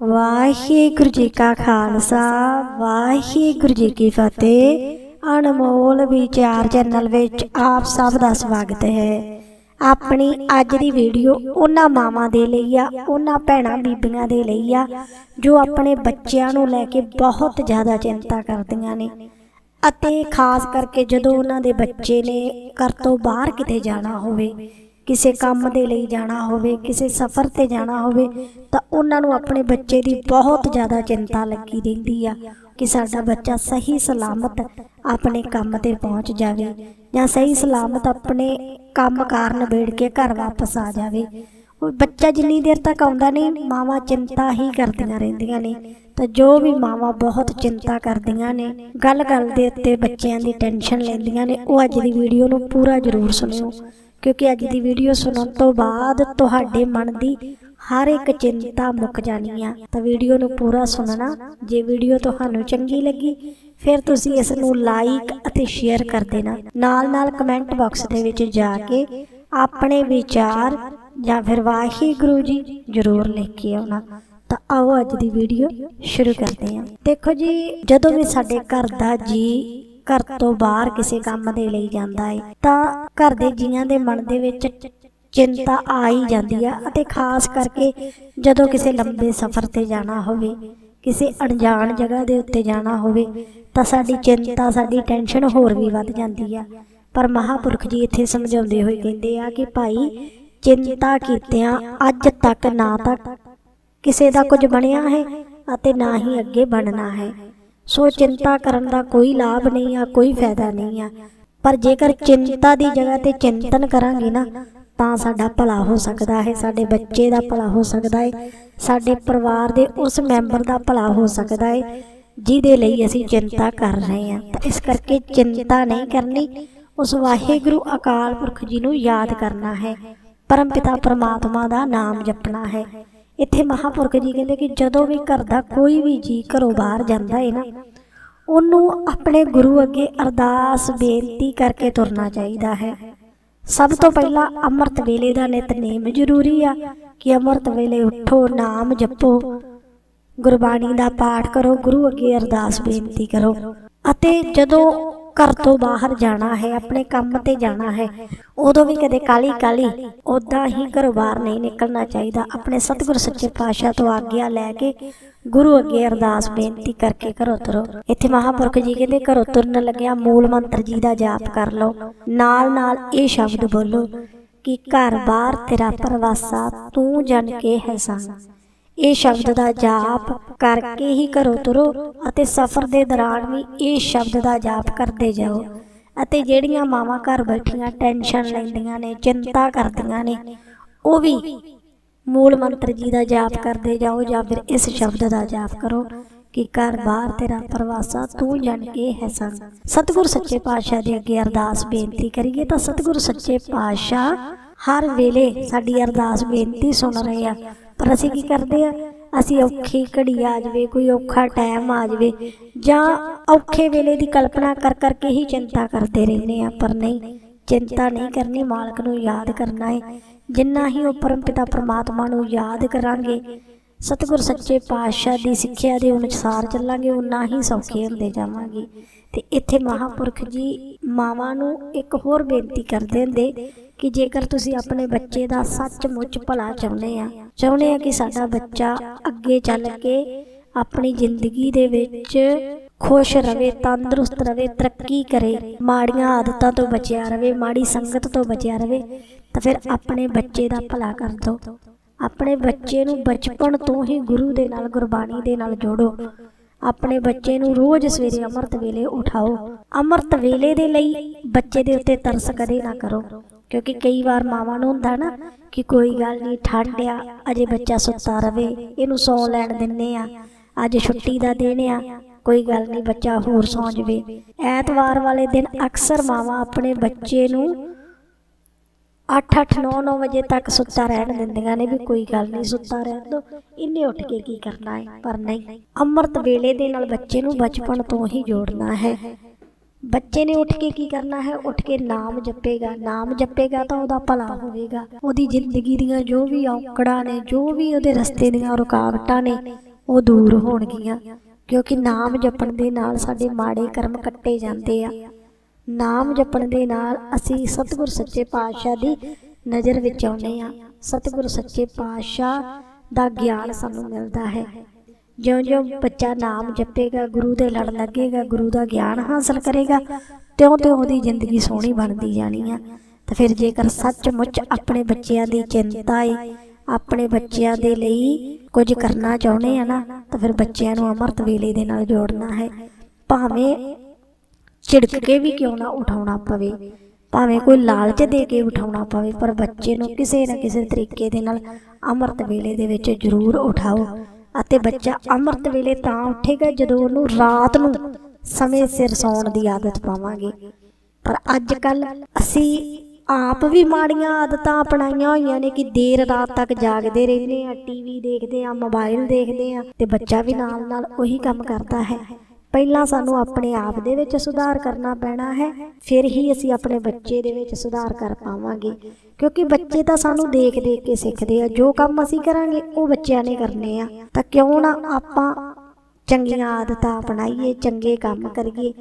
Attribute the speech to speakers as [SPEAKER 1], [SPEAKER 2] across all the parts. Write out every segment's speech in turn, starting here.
[SPEAKER 1] ਵਾਹਿਗੁਰੂ ਜੀ ਕਾ ਖਾਲਸਾ, ਵਾਹਿਗੁਰੂ ਜੀ ਕੀ ਫਤਿਹ। ਅਨਮੋਲ ਵਿਚਾਰ ਚੈਨਲ ਵਿੱਚ ਆਪ ਸਭ ਦਾ ਸਵਾਗਤ ਹੈ। ਆਪਣੀ ਅੱਜ ਦੀ ਵੀਡੀਓ ਉਹਨਾਂ ਮਾਵਾਂ ਦੇ ਲਈ ਆ, ਉਹਨਾਂ ਭੈਣਾਂ ਬੀਬੀਆਂ ਦੇ ਲਈ ਆ, ਜੋ ਆਪਣੇ ਬੱਚਿਆਂ ਨੂੰ ਲੈ ਕੇ ਬਹੁਤ ਜ਼ਿਆਦਾ ਚਿੰਤਾ ਕਰਦੀਆਂ ਨੇ। ਅਤੇ ਖਾਸ ਕਰਕੇ ਜਦੋਂ ਉਹਨਾਂ ਦੇ ਬੱਚੇ ਨੇ ਘਰ ਤੋਂ ਬਾਹਰ ਕਿਤੇ ਜਾਣਾ ਹੋਵੇ ਕਿਸੇ ਕੰਮ ਦੇ ਲਈ ਜਾਣਾ ਹੋਵੇ, ਕਿਸੇ ਸਫ਼ਰ ਤੇ ਜਾਣਾ ਹੋਵੇ, ਤਾਂ ਉਹਨਾਂ ਨੂੰ ਆਪਣੇ ਬੱਚੇ ਦੀ ਬਹੁਤ ਜ਼ਿਆਦਾ ਚਿੰਤਾ ਲੱਗੀ ਰਹਿੰਦੀ ਆ ਕਿ ਸਾਡਾ ਬੱਚਾ ਸਹੀ ਸਲਾਮਤ ਆਪਣੇ ਕੰਮ ਤੇ ਪਹੁੰਚ ਜਾਵੇ ਜਾਂ ਸਹੀ ਸਲਾਮਤ ਆਪਣੇ ਕੰਮ ਕਾਰਨ ਨਿਬੇੜ ਕੇ ਘਰ ਵਾਪਸ ਆ ਜਾਵੇ। ਬੱਚਾ ਜਿੰਨੀ ਦੇਰ ਤੱਕ ਆਉਂਦਾ ਨਹੀਂ, ਮਾਵਾਂ ਚਿੰਤਾ ਹੀ ਕਰਦੀਆਂ ਰਹਿੰਦੀਆਂ ਨੇ। ਤਾਂ ਜੋ ਵੀ ਮਾਵਾਂ ਬਹੁਤ ਚਿੰਤਾ ਕਰਦੀਆਂ ਨੇ, ਗੱਲ-ਗੱਲ ਦੇ ਉੱਤੇ ਬੱਚਿਆਂ ਦੀ ਟੈਨਸ਼ਨ ਲੈਂਦੀਆਂ ਨੇ, ਉਹ ਅੱਜ ਦੀ ਵੀਡੀਓ ਨੂੰ ਪੂਰਾ ਜ਼ਰੂਰ ਸੁਣਿਓ। ਕਿਉਂਕਿ ਅੱਜ ਦੀ ਵੀਡੀਓ ਸੁਣਨ ਤੋਂ ਬਾਅਦ ਤੁਹਾਡੇ ਮਨ ਦੀ ਹਰ ਇੱਕ ਚਿੰਤਾ ਮੁੱਕ ਜਾਣੀ ਆ। ਤਾਂ ਵੀਡੀਓ ਨੂੰ ਪੂਰਾ ਸੁਣਨਾ। ਜੇ ਵੀਡੀਓ ਤੁਹਾਨੂੰ ਚੰਗੀ ਲੱਗੀ, ਫਿਰ ਤੁਸੀਂ ਇਸ ਨੂੰ ਲਾਈਕ ਅਤੇ ਸ਼ੇਅਰ ਕਰ ਦੇਣਾ। ਨਾਲ-ਨਾਲ ਕਮੈਂਟ ਬਾਕਸ ਦੇ ਵਿੱਚ ਜਾ ਕੇ ਆਪਣੇ ਵਿਚਾਰ ਜਾਂ ਫਿਰ ਵਾਹਿਗੁਰੂ ਜੀ ਜ਼ਰੂਰ ਲਿਖ ਕੇ ਆਉਣਾ। ਤਾਂ ਆਓ ਅੱਜ ਦੀ ਵੀਡੀਓ ਸ਼ੁਰੂ ਕਰਦੇ ਹਾਂ। ਦੇਖੋ ਜੀ, ਜਦੋਂ ਵੀ ਸਾਡੇ ਘਰ ਦਾ ਜੀ ਘਰ ਤੋਂ ਬਾਹਰ ਕਿਸੇ ਕੰਮ ਦੇ ਲਈ ਜਾਂਦਾ ਹੈ ਤਾਂ ਘਰ ਦੇ ਜੀਆਂ ਦੇ ਮਨ ਦੇ ਵਿੱਚ ਚਿੰਤਾ ਆ ਹੀ ਜਾਂਦੀ ਆ ਅਤੇ ਖਾਸ ਕਰਕੇ ਜਦੋਂ ਕਿਸੇ ਲੰਬੇ ਸਫ਼ਰ ਤੇ ਜਾਣਾ ਹੋਵੇ, ਕਿਸੇ ਅਣਜਾਣ ਜਗ੍ਹਾ ਦੇ ਉੱਤੇ ਜਾਣਾ ਹੋਵੇ, ਤਾਂ ਸਾਡੀ ਚਿੰਤਾ, ਸਾਡੀ ਟੈਨਸ਼ਨ ਹੋਰ ਵੀ ਵੱਧ ਜਾਂਦੀ ਆ। ਪਰ ਮਹਾਪੁਰਖ ਜੀ ਇੱਥੇ ਸਮਝਾਉਂਦੇ ਹੋਏ ਕਹਿੰਦੇ ਆ ਕਿ ਭਾਈ, ਚਿੰਤਾ ਕੀਤਿਆਂ ਅੱਜ ਤੱਕ ਨਾ ਤਾਂ ਕਿਸੇ ਦਾ ਕੁਝ ਬਣਿਆ ਹੈ ਅਤੇ ਨਾ ਹੀ ਅੱਗੇ ਬਣਨਾ ਹੈ। ਸੋ ਚਿੰਤਾ ਕਰਨ ਦਾ ਕੋਈ ਲਾਭ ਨਹੀਂ ਆ, ਕੋਈ ਫਾਇਦਾ ਨਹੀਂ ਆ। ਪਰ ਜੇਕਰ ਚਿੰਤਾ ਦੀ ਜਗ੍ਹਾ ਤੇ ਚਿੰਤਨ ਕਰਾਂਗੇ ਨਾ, ਤਾਂ ਸਾਡਾ ਭਲਾ ਹੋ ਸਕਦਾ ਹੈ, ਸਾਡੇ ਬੱਚੇ ਦਾ ਭਲਾ ਹੋ ਸਕਦਾ ਹੈ, ਸਾਡੇ ਪਰਿਵਾਰ ਦੇ ਉਸ ਮੈਂਬਰ ਦਾ ਭਲਾ ਹੋ ਸਕਦਾ ਹੈ, ਜਿਹਦੇ ਲਈ ਅਸੀਂ ਚਿੰਤਾ ਕਰ ਰਹੇ ਹਾਂ। ਤਾਂ ਇਸ ਕਰਕੇ ਚਿੰਤਾ ਨਹੀਂ ਕਰਨੀ, ਉਸ ਵਾਹਿਗੁਰੂ ਅਕਾਲ ਪੁਰਖ ਜੀ ਨੂੰ ਯਾਦ ਕਰਨਾ ਹੈ, ਪਰਮ ਪਿਤਾ ਪਰਮਾਤਮਾ ਦਾ ਨਾਮ ਜਪਣਾ ਹੈ। ਇੱਥੇ ਮਹਾਪੁਰਖ ਜੀ ਕਹਿੰਦੇ ਕਿ ਜਦੋਂ ਵੀ ਘਰ ਦਾ ਕੋਈ ਵੀ ਜੀ ਘਰੋਂ ਬਾਹਰ ਜਾਂਦਾ ਹੈ ਨਾ, ਉਹਨੂੰ ਆਪਣੇ ਗੁਰੂ ਅੱਗੇ ਅਰਦਾਸ ਬੇਨਤੀ ਕਰਕੇ ਤੁਰਨਾ ਚਾਹੀਦਾ ਹੈ। ਸਭ ਤੋਂ ਪਹਿਲਾਂ ਅੰਮ੍ਰਿਤ ਵੇਲੇ ਦਾ ਨਿਤਨੇਮ ਜ਼ਰੂਰੀ ਆ ਕਿ ਅੰਮ੍ਰਿਤ ਵੇਲੇ ਉਠੋ, ਨਾਮ ਜਪੋ, ਗੁਰਬਾਣੀ ਦਾ ਪਾਠ ਕਰੋ, ਗੁਰੂ ਅੱਗੇ ਅਰਦਾਸ ਬੇਨਤੀ ਕਰੋ। ਅਤੇ ਜਦੋਂ ਘਰ ਤੋਂ ਬਾਹਰ ਜਾਣਾ ਹੈ, ਆਪਣੇ ਕੰਮ ਤੇ ਜਾਣਾ ਹੈ। ਉਦੋਂ ਵੀ ਕਦੇ ਕਾਲੀ ਕਾਲੀ ਉਦਾਂ ਹੀ ਘਰੋਂ ਬਾਹਰ ਨਹੀਂ ਨਿਕਲਣਾ ਚਾਹੀਦਾ। ਆਪਣੇ ਸਤਿਗੁਰ ਸੱਚੇ ਪਾਤਸ਼ਾਹ ਤੋਂ ਆਗਿਆ ਲੈ ਕੇ ਗੁਰੂ ਅੱਗੇ ਅਰਦਾਸ ਬੇਨਤੀ ਕਰਕੇ ਘਰੋਂ ਤੁਰੋ। ਇੱਥੇ ਮਹਾਪੁਰਖ ਜੀ ਕਹਿੰਦੇ, ਘਰੋਂ ਤੁਰਨ ਲੱਗਿਆ ਮੂਲ ਮੰਤਰ ਜੀ ਦਾ ਜਾਪ ਕਰ ਲਓ। ਨਾਲ ਨਾਲ ਇਹ ਸ਼ਬਦ ਬੋਲੋ ਕਿ ਘਰ ਬਾਹਰ ਤੇਰਾ ਪਰਵਾਸਾ ਤੂੰ ਜਨ ਕੇ ਹੈ ਸੰਗ ਇਹ ਸ਼ਬਦ ਦਾ ਜਾਪ ਕਰਕੇ ਹੀ ਘਰੋਂ ਤੁਰੋ ਅਤੇ ਸਫ਼ਰ ਦੇ ਦੌਰਾਨ ਵੀ ਇਹ ਸ਼ਬਦ ਦਾ ਜਾਪ ਕਰਦੇ ਜਾਓ। ਅਤੇ ਜਿਹੜੀਆਂ ਮਾਵਾਂ ਘਰ ਬੈਠੀਆਂ ਟੈਨਸ਼ਨ ਲੈਂਦੀਆਂ ਨੇ, ਚਿੰਤਾ ਕਰਦੀਆਂ ਨੇ, ਉਹ ਵੀ ਮੂਲ ਮੰਤਰ ਜੀ ਦਾ ਜਾਪ ਕਰਦੇ ਜਾਓ ਜਾਂ ਫਿਰ ਇਸ ਸ਼ਬਦ ਦਾ ਜਾਪ ਕਰੋ ਕਿ ਘਰ ਬਾਹਰ ਤੇਰਾ ਪਰਵਾਸਾ ਤੂੰ ਜਾਣ ਕੇ ਹੈ ਸੰਗ ਸਤਿਗੁਰ ਸੱਚੇ ਪਾਤਸ਼ਾਹ ਦੇ ਅੱਗੇ ਅਰਦਾਸ ਬੇਨਤੀ ਕਰੀਏ ਤਾਂ ਸਤਿਗੁਰ ਸੱਚੇ ਪਾਤਸ਼ਾਹ ਹਰ ਵੇਲੇ ਸਾਡੀ ਅਰਦਾਸ ਬੇਨਤੀ ਸੁਣ ਰਹੇ ਆ। ਪਰ ਅਸੀਂ ਕੀ ਕਰਦੇ ਆ? ਅਸੀਂ ਔਖੀ ਘੜੀ ਆ ਜਾਵੇ, ਕੋਈ ਔਖਾ ਟਾਈਮ ਆ ਜਾਵੇ। ਜਾਂ ਔਖੇ ਵੇਲੇ ਦੀ ਕਲਪਨਾ ਕਰ ਕਰਕੇ ਹੀ ਚਿੰਤਾ ਕਰਦੇ ਰਹਿੰਦੇ ਆ, ਪਰ ਨਹੀਂ, ਚਿੰਤਾ ਨਹੀਂ ਕਰਨੀ, ਮਾਲਕ ਨੂੰ ਯਾਦ ਕਰਨਾ ਹੈ ਜਿੰਨਾ ਹੀ ਉਹ ਪਰਮ ਪਿਤਾ ਪ੍ਰਮਾਤਮਾ ਨੂੰ ਯਾਦ ਕਰਾਂਗੇ, ਸਤਿਗੁਰ ਸੱਚੇ ਪਾਤਸ਼ਾਹ ਦੀ ਸਿੱਖਿਆ ਦੇ ਅਨੁਸਾਰ ਚੱਲਾਂਗੇ ਉਨਾ ਹੀ ਸੌਖੇ ਹੁੰਦੇ ਜਾਵਾਂਗੇ। ਤੇ ਇੱਥੇ ਮਹਾਪੁਰਖ ਜੀ ਮਾਵਾਂ ਨੂੰ ਇੱਕ ਹੋਰ ਬੇਨਤੀ ਕਰਦੇ ਹੁੰਦੇ ਕਿ ਜੇਕਰ ਤੁਸੀਂ ਆਪਣੇ ਬੱਚੇ ਦਾ ਸੱਚਮੁੱਚ ਭਲਾ ਚਾਹੁੰਦੇ ਆ ਚਾਹੁੰਦੇ ਆ ਕਿ ਸਾਡਾ ਬੱਚਾ ਅੱਗੇ ਚੱਲ ਕੇ ਆਪਣੀ ਜ਼ਿੰਦਗੀ ਦੇ ਵਿੱਚ ਖੁਸ਼ ਰਵੇ, ਤੰਦਰੁਸਤ ਰਵੇ, ਤਰੱਕੀ ਕਰੇ, ਮਾੜੀਆਂ ਆਦਤਾਂ ਤੋਂ ਬਚਿਆ ਰਵੇ, ਮਾੜੀ ਸੰਗਤ ਤੋਂ ਬਚਿਆ ਰਵੇ, ਤਾਂ ਫਿਰ ਆਪਣੇ ਬੱਚੇ ਦਾ ਭਲਾ ਕਰ ਦਿਓ ਆਪਣੇ ਬੱਚੇ ਨੂੰ ਬਚਪਨ ਤੋਂ ਹੀ ਗੁਰੂ ਦੇ ਨਾਲ, ਗੁਰਬਾਣੀ ਦੇ ਨਾਲ ਜੋੜੋ। ਆਪਣੇ ਬੱਚੇ ਨੂੰ ਰੋਜ਼ ਸਵੇਰੇ ਅੰਮ੍ਰਿਤ ਵੇਲੇ ਉਠਾਓ। ਅੰਮ੍ਰਿਤ ਵੇਲੇ ਦੇ ਲਈ ਬੱਚੇ ਦੇ ਉੱਤੇ ਤਰਸ ਕਦੇ ਨਾ ਕਰੋ। ਕਿਉਂਕਿ ਕਈ ਵਾਰ ਮਾਵਾਂ ਨੂੰ ਹੁੰਦਾ ਨਾ ਕਿ ਕੋਈ ਗੱਲ ਨਹੀਂ, ਠੰਡ ਆ, ਅਜੇ ਬੱਚਾ ਸੁੱਤਾ ਰਵੇ, ਇਹਨੂੰ ਸੌਂ ਲੈਣ ਦਿੰਨੇ ਆ। ਅੱਜ ਛੁੱਟੀ ਦਾ ਦਿਨ ਆ, ਕੋਈ ਗੱਲ ਨਹੀਂ, ਬੱਚਾ ਹੋਰ ਸੌਂ ਜਵੇ। ਐਤਵਾਰ ਵਾਲੇ ਦਿਨ ਅਕਸਰ ਮਾਵਾਂ ਆਪਣੇ ਬੱਚੇ ਨੂੰ 8-8 9-9 ਵਜੇ ਤੱਕ ਸੁੱਤਾ ਰਹਿਣ ਦਿੰਦੀਆਂ ਨੇ ਵੀ ਕੋਈ ਗੱਲ ਨਹੀਂ, ਸੁੱਤਾ ਰਹਿਣ ਦੋ। ਇਹਨੇ ਉੱਠ ਕੇ ਕੀ ਕਰਨਾ ਹੈ? ਪਰ ਨਹੀਂ, ਅੰਮ੍ਰਿਤ ਵੇਲੇ ਦੇ ਨਾਲ ਬੱਚੇ ਨੂੰ ਬਚਪਨ ਤੋਂ ਹੀ ਜੋੜਨਾ ਹੈ। ਬੱਚੇ ਨੇ ਉੱਠ ਕੇ ਕੀ ਕਰਨਾ ਹੈ? ਉੱਠ ਕੇ ਨਾਮ ਜਪੇਗਾ। ਨਾਮ ਜਪੇਗਾ ਤਾਂ ਉਹਦਾ ਭਲਾ ਹੋਵੇਗਾ। ਉਹਦੀ ਜ਼ਿੰਦਗੀ ਦੀਆਂ ਜੋ ਵੀ ਔਕੜਾਂ ਨੇ, ਜੋ ਵੀ ਉਹਦੇ ਰਸਤੇ ਦੀਆਂ ਰੁਕਾਵਟਾਂ ਨੇ, ਉਹ ਦੂਰ ਹੋਣਗੀਆਂ। ਕਿਉਂਕਿ ਨਾਮ ਜਪਣ ਦੇ ਨਾਲ ਸਾਡੇ ਮਾੜੇ ਕਰਮ ਕੱਟੇ ਜਾਂਦੇ ਆ। ਨਾਮ ਜਪਣ ਦੇ ਨਾਲ ਅਸੀਂ ਸਤਿਗੁਰ ਸੱਚੇ ਪਾਤਸ਼ਾਹ ਦੀ ਨਜ਼ਰ ਵਿੱਚ ਆਉਂਦੇ ਆ ਸਤਿਗੁਰ ਸੱਚੇ ਪਾਤਸ਼ਾਹ ਦਾ ਗਿਆਨ ਸਾਨੂੰ ਮਿਲਦਾ ਹੈ। ਜਿਉਂ-ਜਿਉਂ ਬੱਚਾ ਨਾਮ ਜਪੇਗਾ, ਗੁਰੂ ਦੇ ਲੜ ਲੱਗੇਗਾ, ਗੁਰੂ ਦਾ ਗਿਆਨ ਹਾਸਲ ਕਰੇਗਾ, ਤਿਉਂ-ਤਿਉਂ ਉਹਦੀ ਜ਼ਿੰਦਗੀ ਸੋਹਣੀ ਬਣਦੀ ਜਾਣੀ ਆ। ਤਾਂ ਫਿਰ ਜੇਕਰ ਸੱਚਮੁੱਚ ਆਪਣੇ ਬੱਚਿਆਂ ਦੀ ਚਿੰਤਾ ਏ, ਆਪਣੇ ਬੱਚਿਆਂ ਦੇ ਲਈ ਕੁਝ ਕਰਨਾ ਚਾਹੁੰਦੇ ਆ ਨਾ, ਤਾਂ ਫਿਰ ਬੱਚਿਆਂ ਨੂੰ ਅਮਰਤ ਵੇਲੇ ਦੇ ਨਾਲ ਜੋੜਨਾ ਹੈ। ਭਾਵੇਂ ਝਿੜਕ ਕੇ ਵੀ ਕਿਉਂ ਨਾ ਉਠਾਉਣਾ ਪਵੇ, ਭਾਵੇਂ ਕੋਈ ਲਾਲਚ ਦੇ ਕੇ ਉਠਾਉਣਾ ਪਵੇ, ਪਰ ਬੱਚੇ ਨੂੰ ਕਿਸੇ ਨਾ ਕਿਸੇ ਤਰੀਕੇ ਦੇ ਨਾਲ ਅੰਮ੍ਰਿਤ ਵੇਲੇ ਦੇ ਵਿੱਚ ਜ਼ਰੂਰ ਉਠਾਓ। ਅਤੇ ਬੱਚਾ ਅੰਮ੍ਰਿਤ ਵੇਲੇ ਤਾਂ ਉੱਠੇਗਾ ਜਦੋਂ ਉਹਨੂੰ ਰਾਤ ਨੂੰ ਸਮੇਂ ਸਿਰ ਸੌਣ ਦੀ ਆਦਤ ਪਾਵਾਂਗੇ। ਪਰ ਅੱਜ ਕੱਲ ਅਸੀਂ ਆਪ ਵੀ ਮਾੜੀਆਂ ਆਦਤਾਂ ਅਪਣਾਈਆਂ ਹੋਈਆਂ ਨੇ ਕਿ ਦੇਰ ਰਾਤ ਤੱਕ ਜਾਗਦੇ ਰਹਿੰਦੇ ਆ, ਟੀਵੀ ਦੇਖਦੇ ਆ, ਮੋਬਾਈਲ ਦੇਖਦੇ ਆ ਤੇ ਬੱਚਾ ਵੀ ਨਾਲ ਨਾਲ ਉਹੀ ਕੰਮ ਕਰਦਾ ਹੈ। ਪਹਿਲਾਂ ਸਾਨੂੰ ਆਪਣੇ ਆਪ ਦੇ ਵਿੱਚ ਸੁਧਾਰ ਕਰਨਾ ਪੈਣਾ ਹੈ, ਫਿਰ ਹੀ ਅਸੀਂ ਆਪਣੇ ਬੱਚੇ ਦੇ ਵਿੱਚ ਸੁਧਾਰ ਕਰ ਪਾਵਾਂਗੇ। ਕਿਉਂਕਿ ਬੱਚੇ ਤਾਂ ਸਾਨੂੰ ਦੇਖ ਦੇਖ ਕੇ ਸਿੱਖਦੇ ਆ, ਜੋ ਕੰਮ ਅਸੀਂ ਕਰਾਂਗੇ, ਉਹ ਬੱਚਿਆਂ ਨੇ ਕਰਨੇ ਆ। ਤਾਂ ਕਿਉਂ ਨਾ ਆਪਾਂ ਚੰਗੀਆਂ ਆਦਤਾਂ ਅਪਣਾਈਏ, ਚੰਗੇ ਕੰਮ ਕਰੀਏ,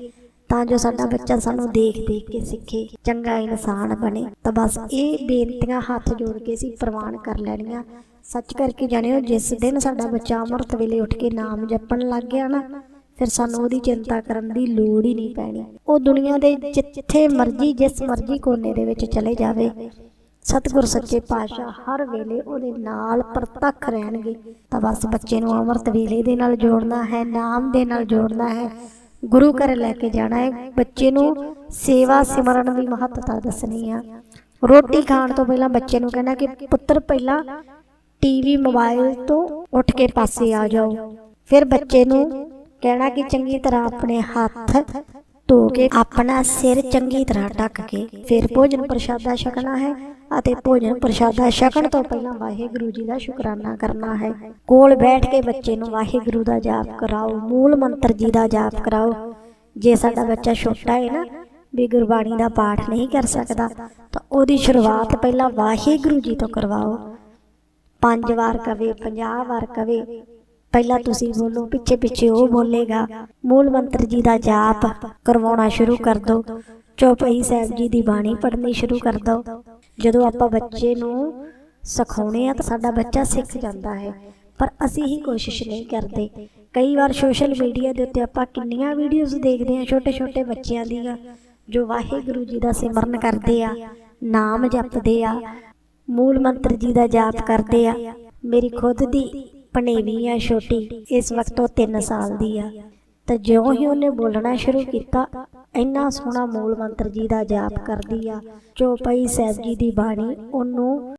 [SPEAKER 1] ਤਾਂ ਜੋ ਸਾਡਾ ਬੱਚਾ ਸਾਨੂੰ ਦੇਖ ਦੇਖ ਕੇ ਸਿੱਖੇ, ਚੰਗਾ ਇਨਸਾਨ ਬਣੇ। ਤਾਂ ਬਸ ਇਹ ਬੇਨਤੀਆਂ ਹੱਥ ਜੋੜ ਕੇ ਅਸੀਂ ਪ੍ਰਵਾਨ ਕਰ ਲੈਣੀਆਂ। ਸੱਚ ਕਰਕੇ ਜਾਣਿਓ, ਜਿਸ ਦਿਨ ਸਾਡਾ ਬੱਚਾ ਅੰਮ੍ਰਿਤ ਵੇਲੇ ਉੱਠ ਕੇ ਨਾਮ ਜਪਣ ਲੱਗ ਗਿਆ ਨਾ ਫਿਰ ਸਾਨੂੰ ਉਹਦੀ ਚਿੰਤਾ ਕਰਨ ਦੀ ਲੋੜ ਹੀ ਨਹੀਂ ਪੈਣੀ। ਉਹ ਦੁਨੀਆ ਦੇ ਜਿੱਥੇ ਮਰਜ਼ੀ, ਜਿਸ ਮਰਜ਼ੀ ਕੋਨੇ ਦੇ ਵਿੱਚ ਚਲੇ ਜਾਵੇ। ਸਤਿਗੁਰ ਸੱਚੇ ਪਾਤਸ਼ਾਹ ਹਰ ਵੇਲੇ ਉਹਦੇ ਨਾਲ ਪ੍ਰਤੱਖ ਰਹਿਣਗੇ। ਤਾਂ ਬਸ ਬੱਚੇ ਨੂੰ ਅੰਮ੍ਰਿਤ ਵੇਲੇ ਦੇ ਨਾਲ ਜੋੜਨਾ ਹੈ, ਨਾਮ ਦੇ ਨਾਲ ਜੋੜਨਾ ਹੈ। ਗੁਰੂ ਘਰ ਲੈ ਕੇ ਜਾਣਾ ਹੈ। ਬੱਚੇ ਨੂੰ ਸੇਵਾ ਸਿਮਰਨ ਦੀ ਮਹੱਤਤਾ ਦੱਸਣੀ ਆ। ਰੋਟੀ ਖਾਣ ਤੋਂ ਪਹਿਲਾਂ ਬੱਚੇ ਨੂੰ ਕਹਿਣਾ ਕਿ ਪੁੱਤਰ, ਪਹਿਲਾਂ ਟੀਵੀ ਮੋਬਾਈਲ ਤੋਂ ਉੱਠ ਕੇ ਪਾਸੇ ਆ ਜਾਓ। ਫਿਰ ਬੱਚੇ ਨੂੰ ਕਹਿਣਾ ਕਿ ਚੰਗੀ ਤਰ੍ਹਾਂ ਆਪਣੇ ਹੱਥ ਧੋ ਕੇ, ਆਪਣਾ ਸਿਰ ਚੰਗੀ ਤਰ੍ਹਾਂ ਢੱਕ ਕੇ, ਫਿਰ ਭੋਜਨ ਪ੍ਰਸ਼ਾਦਾ ਛਕਣਾ ਹੈ ਅਤੇ ਭੋਜਨ ਪ੍ਰਸ਼ਾਦਾ ਛਕਣ ਤੋਂ ਪਹਿਲਾਂ ਵਾਹਿਗੁਰੂ ਜੀ ਦਾ ਸ਼ੁਕਰਾਨਾ ਕਰਨਾ ਹੈ। ਕੋਲ ਬੈਠ ਕੇ ਬੱਚੇ ਨੂੰ ਵਾਹਿਗੁਰੂ ਦਾ ਜਾਪ ਕਰਾਓ, ਮੂਲ ਮੰਤਰ ਜੀ ਦਾ ਜਾਪ ਕਰਾਓ। ਜੇ ਸਾਡਾ ਬੱਚਾ ਛੋਟਾ ਹੈ ਨਾ, ਵੀ ਗੁਰਬਾਣੀ ਦਾ ਪਾਠ ਨਹੀਂ ਕਰ ਸਕਦਾ, ਤਾਂ ਉਹਦੀ ਸ਼ੁਰੂਆਤ ਪਹਿਲਾਂ ਵਾਹਿਗੁਰੂ ਜੀ ਤੋਂ ਕਰਵਾਓ। ਪੰਜ ਵਾਰ ਕਵੇ 50 ਵਾਰ ਕਵੇ ਪਹਿਲਾਂ ਤੁਸੀਂ ਬੋਲੋ ਪਿੱਛੇ ਪਿੱਛੇ ਉਹ ਬੋਲੇਗਾ। ਮੂਲ ਮੰਤਰ ਜੀ ਦਾ ਜਾਪ ਕਰਵਾਉਣਾ ਸ਼ੁਰੂ ਕਰ ਦਿਓ ਚੌਪਈ ਸਾਹਿਬ ਜੀ ਦੀ ਬਾਣੀ ਪੜ੍ਹਨੀ ਸ਼ੁਰੂ ਕਰ ਦਿਓ ਜਦੋਂ ਆਪਾਂ ਬੱਚੇ ਨੂੰ ਸਿਖਾਉਣੇ ਆ ਤਾਂ ਸਾਡਾ ਬੱਚਾ ਸਿੱਖ ਜਾਂਦਾ ਹੈ, ਪਰ ਅਸੀਂ ਹੀ ਕੋਸ਼ਿਸ਼ ਨਹੀਂ ਕਰਦੇ। ਕਈ ਵਾਰ ਸੋਸ਼ਲ ਮੀਡੀਆ ਦੇ ਉੱਤੇ ਆਪਾਂ ਕਿੰਨੀਆਂ ਵੀਡੀਓਜ਼ ਦੇਖਦੇ ਹਾਂ ਛੋਟੇ ਛੋਟੇ ਬੱਚਿਆਂ ਦੀਆਂ, ਜੋ ਵਾਹਿਗੁਰੂ ਜੀ ਦਾ ਸਿਮਰਨ ਕਰਦੇ ਆ, ਨਾਮ ਜਪਦੇ ਆ, ਮੂਲ ਮੰਤਰ ਜੀ ਦਾ ਜਾਪ ਕਰਦੇ ਆ। ਮੇਰੀ ਖੁਦ ਦੀ ਭਣੇਵੀ ਆ ਛੋਟੀ ਇਸ ਵਕਤ ਉਹ 3 ਸਾਲ ਦੀ ਆ। ਤਾਂ ਜਿਉਂ ਹੀ ਉਹਨੇ ਬੋਲਣਾ ਸ਼ੁਰੂ ਕੀਤਾ ਇੰਨਾ ਸੋਹਣਾ ਮੂਲ ਮੰਤਰ ਜੀ ਦਾ ਜਾਪ ਕਰਦੀ ਆ ਚੌਪਈ ਸਾਹਿਬ ਜੀ ਦੀ ਬਾਣੀ ਉਹਨੂੰ